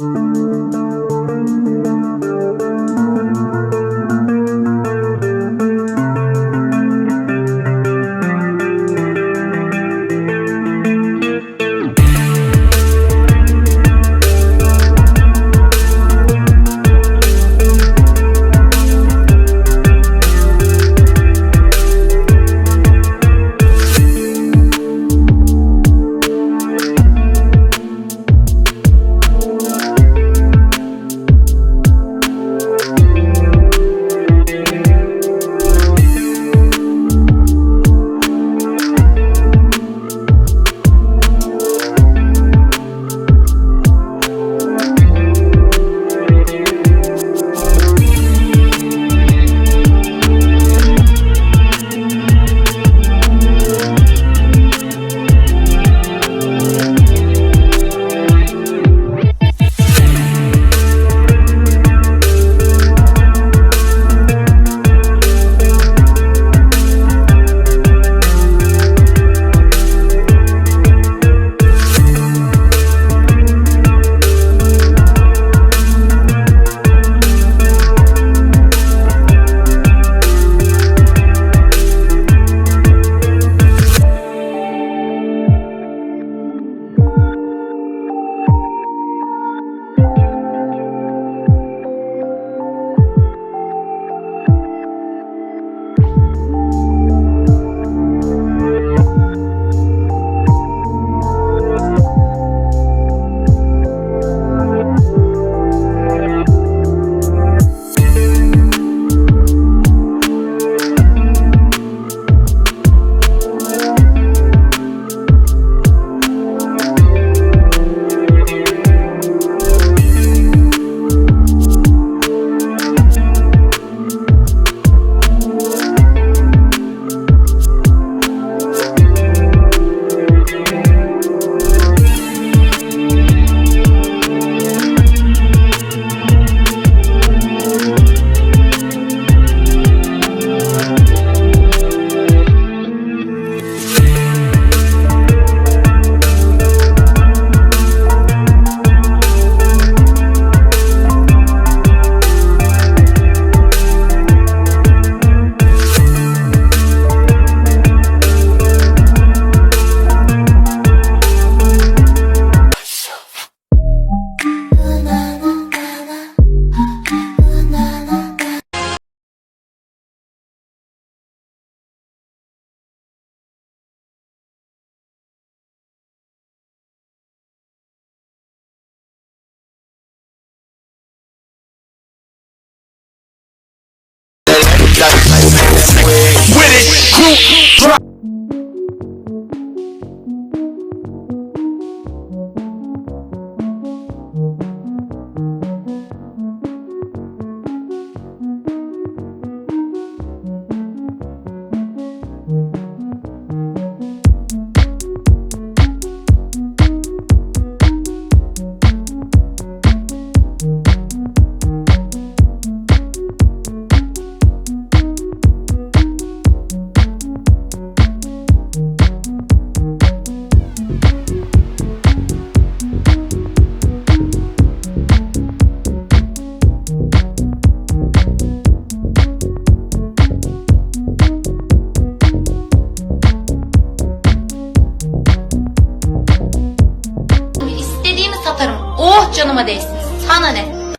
Música Drop. Canıma değsin. Sana ne?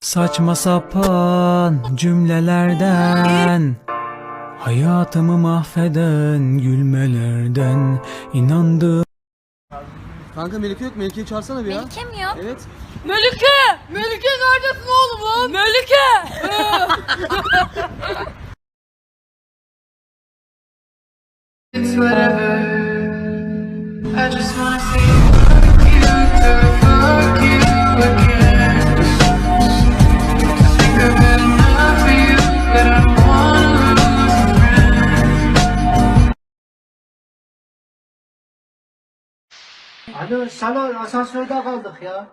Saçma sapan cümlelerden Hayatımı mahveden gülmelerden inandığım Kanka Melike yok. Melike'yi çağırsana bir ya. Melike mi yok? Evet. Melike! Melike neredesin oğlum? Melike! salon asansörde kaldık ya.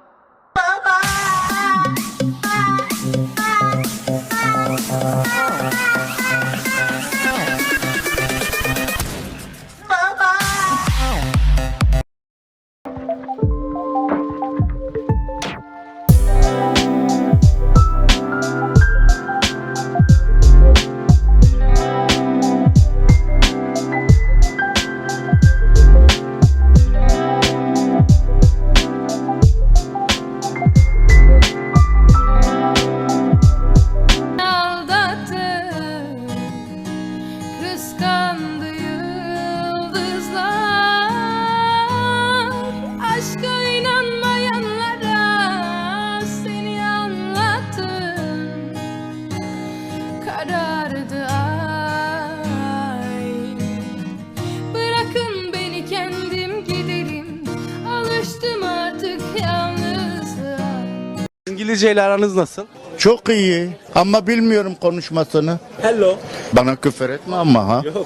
İngilizce ile aranız nasıl? Çok iyi ama bilmiyorum konuşmasını. Hello. Bana küfür etme ama ha. Öyle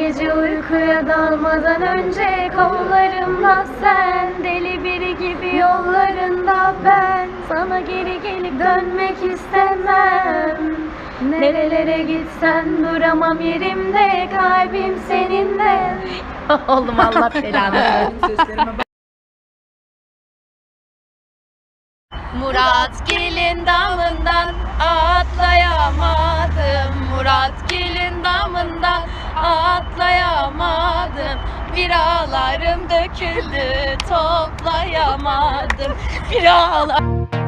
gece uykuya dalmadan önce kollarımda sen Deli biri gibi yollarında ben. Sana geri gelip dönmek istemem. Nerelere gitsen duramam yerimde Kalbim seninle. Oğlum Allah belanı Murat gelin damından atlayamadım. Murat gelin damından atlayamadım Biralarım döküldü toplayamadım. Biralar